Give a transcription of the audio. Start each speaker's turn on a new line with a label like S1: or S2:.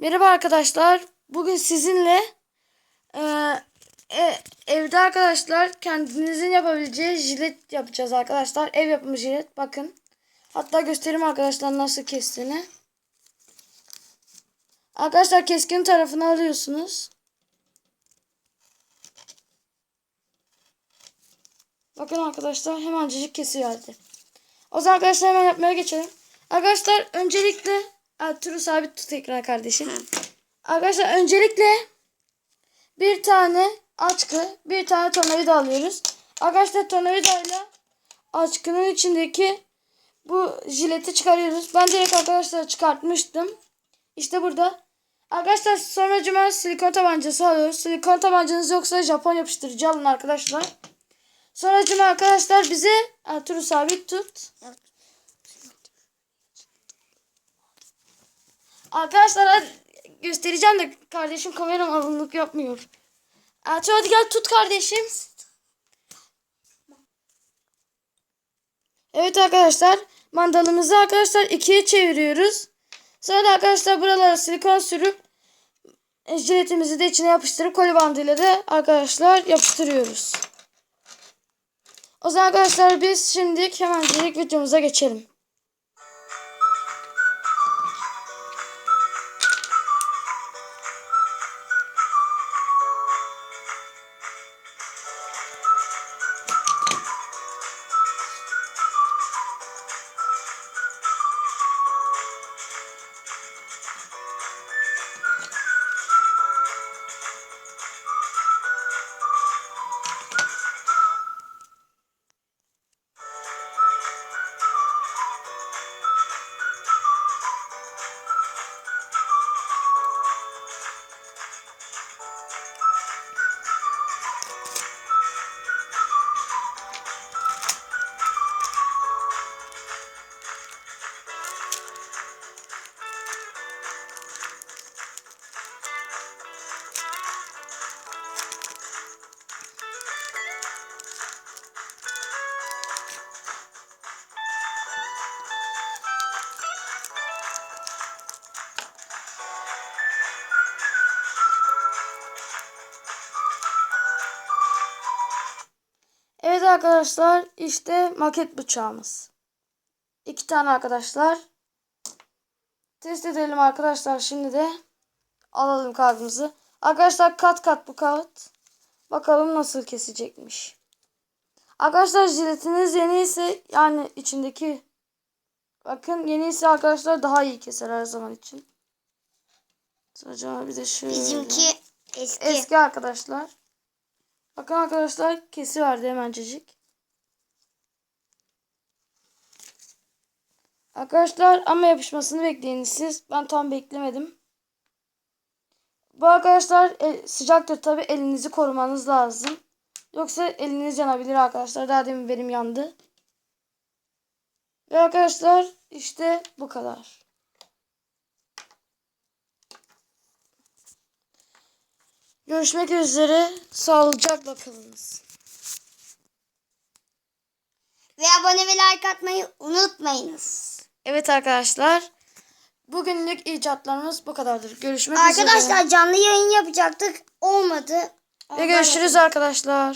S1: Merhaba arkadaşlar. Bugün sizinle e, e, evde arkadaşlar kendinizin yapabileceği jilet yapacağız arkadaşlar. Ev yapımı jilet. Bakın. Hatta göstereyim arkadaşlar nasıl kestiğini. Arkadaşlar keskin tarafını alıyorsunuz. Bakın arkadaşlar hemencecik kesiverdi. O zaman arkadaşlar hemen yapmaya geçelim. Arkadaşlar öncelikle Ertuğrul sabit tut ekrana kardeşim. Arkadaşlar öncelikle bir tane açkı, bir tane tornavida alıyoruz. Arkadaşlar tornavidayla açkının içindeki bu jileti çıkarıyoruz. Ben direkt arkadaşlar çıkartmıştım. İşte burada. Arkadaşlar sonra cuma silikon tabancası alıyoruz. Silikon tabancanız yoksa Japon yapıştırıcı alın arkadaşlar. Sonra cuma arkadaşlar bize Ertuğrul sabit tut. Arkadaşlar göstereceğim de kardeşim kameram alınlık yapmıyor. Ertuğrul hadi gel tut kardeşim. Evet arkadaşlar mandalımızı arkadaşlar ikiye çeviriyoruz. Sonra da arkadaşlar buralara silikon sürüp e, jiletimizi de içine yapıştırıp koli bandıyla da arkadaşlar yapıştırıyoruz. O zaman arkadaşlar biz şimdi hemencilik videomuza geçelim. Arkadaşlar işte maket bıçağımız. İki tane arkadaşlar. Test edelim arkadaşlar şimdi de. Alalım kağıdımızı. Arkadaşlar kat kat bu kağıt. Bakalım nasıl kesecekmiş. Arkadaşlar jiletiniz yeni ise yani içindeki bakın yeni ise arkadaşlar daha iyi keser her zaman için. Sonra bir de şöyle.
S2: Bizimki eski.
S1: Eski arkadaşlar. Bakın arkadaşlar kesi verdi hemencecik. Arkadaşlar ama yapışmasını bekleyin siz. Ben tam beklemedim. Bu arkadaşlar e, sıcaktır tabi elinizi korumanız lazım. Yoksa eliniz yanabilir arkadaşlar. Daha demin benim yandı. Ve arkadaşlar işte bu kadar. Görüşmek üzere. Sağlıcakla kalınız.
S2: Ve abone ve like atmayı unutmayınız.
S1: Evet arkadaşlar. Bugünlük icatlarımız bu kadardır. Görüşmek üzere.
S2: Arkadaşlar canlı yayın yapacaktık. Olmadı.
S1: Ve görüşürüz arkadaşlar.